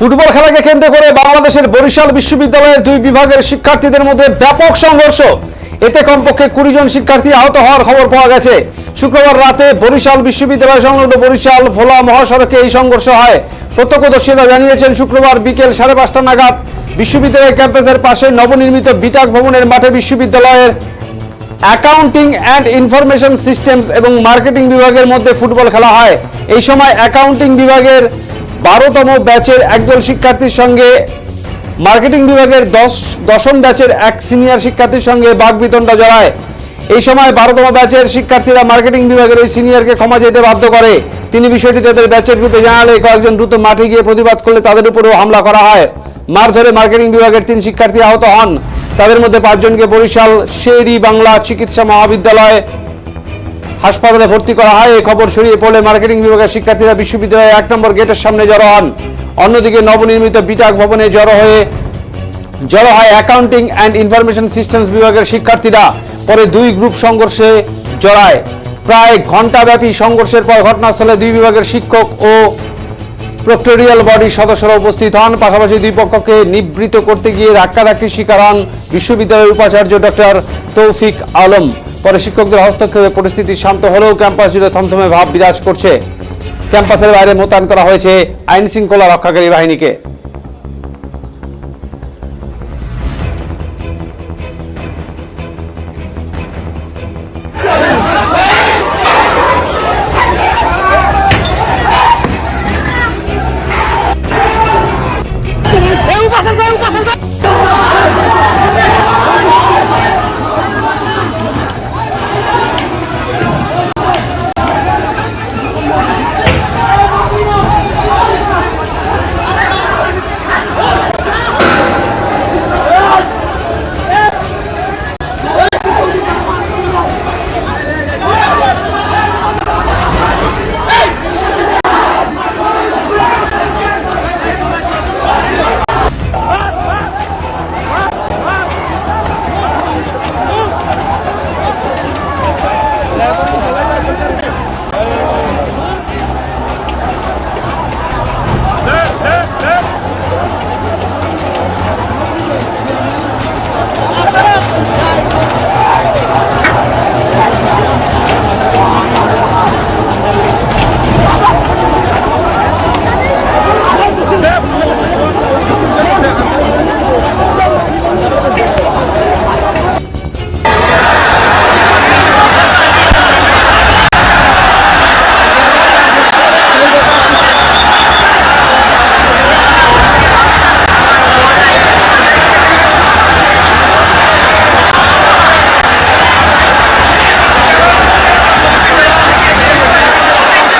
Football খেলাকে কেন্দ্র করে বাংলাদেশের বরিশাল বিশ্ববিদ্যালয়ের দুই বিভাগের শিক্ষার্থীদের মধ্যে ব্যাপক সংঘর্ষ। এতে কমপক্ষে কুড়ি জন শিক্ষার্থী আহত হওয়ার খবর পাওয়া গেছে। শুক্রবার রাতে বরিশাল বিশ্ববিদ্যালয় সংলগ্ন বরিশাল ভোলা মহাসড়কে এই সংঘর্ষ হয়। প্রত্যক্ষদর্শীরা জানিয়েছেন, শুক্রবার বিকেল সাড়ে পাঁচটা নাগাদ বিশ্ববিদ্যালয় ক্যাম্পাসের পাশে নবনির্মিত বিটাক ভবনের মাঠে বিশ্ববিদ্যালয়ের অ্যাকাউন্টিং অ্যান্ড ইনফরমেশন সিস্টেমস এবং মার্কেটিং বিভাগের মধ্যে ফুটবল খেলা হয়। এই সময় অ্যাকাউন্টিং বিভাগের বারোতম ব্যাচের একজন শিক্ষার্থীর সঙ্গে মার্কেটিং বিভাগের দশ, দশম ব্যাচের এক সিনিয়র শিক্ষার্থীর সঙ্গে বাগবিতণ্ডা জড়ায়। এই সময় বারোতম ব্যাচের শিক্ষার্থীরা মার্কেটিং বিভাগের ওই সিনিয়রকে ক্ষমা যেতে বাধ্য করে। তিনি বিষয়টি তাদের ব্যাচের গ্রুপে জানালে কয়েকজন দ্রুত মাঠে গিয়ে প্রতিবাদ করলে তাদের উপরেও হামলা করা হয়। মার ধরে মার্কেটিং বিভাগের তিন শিক্ষার্থী আহত হন। তাদের মধ্যে পাঁচজনকে বরিশাল শেরি বাংলা চিকিৎসা মহাবিদ্যালয় হাসপাতালে ভর্তি করা হয়। এই খবর ছড়িয়ে পড়লে মার্কেটিং বিভাগের শিক্ষার্থীরা বিশ্ববিদ্যালয়ের এক নম্বর গেটের সামনে জড়ো হন। অন্যদিকে নবনির্মিত বিটাক ভবনে জড়ো হয়ে জড়ো হয় অ্যাকাউন্টিং অ্যান্ড ইনফরমেশন সিস্টেমস বিভাগের শিক্ষার্থীরা। পরে দুই গ্রুপ সংঘর্ষে জড়ায়। প্রায় ঘণ্টাব্যাপী সংঘর্ষের পর ঘটনাস্থলে দুই বিভাগের শিক্ষক ও প্রক্টোরিয়াল বডির সদস্যরা উপস্থিত হন। পাশাপাশি দুই পক্ষকে নিবৃত করতে গিয়ে ধাক্কাধাক্কির শিকার হন বিশ্ববিদ্যালয়ের উপাচার্য ডক্টর তৌফিক আলম। পরে শিক্ষকদের হস্তক্ষেপে পরিস্থিতি শান্ত হলেও ক্যাম্পাস জুড়ে থমথমে ভাব বিরাজ করছে। ক্যাম্পাসের বাইরে মোতায়েন করা হয়েছে আইন শৃঙ্খলা রক্ষাকারী বাহিনীকে।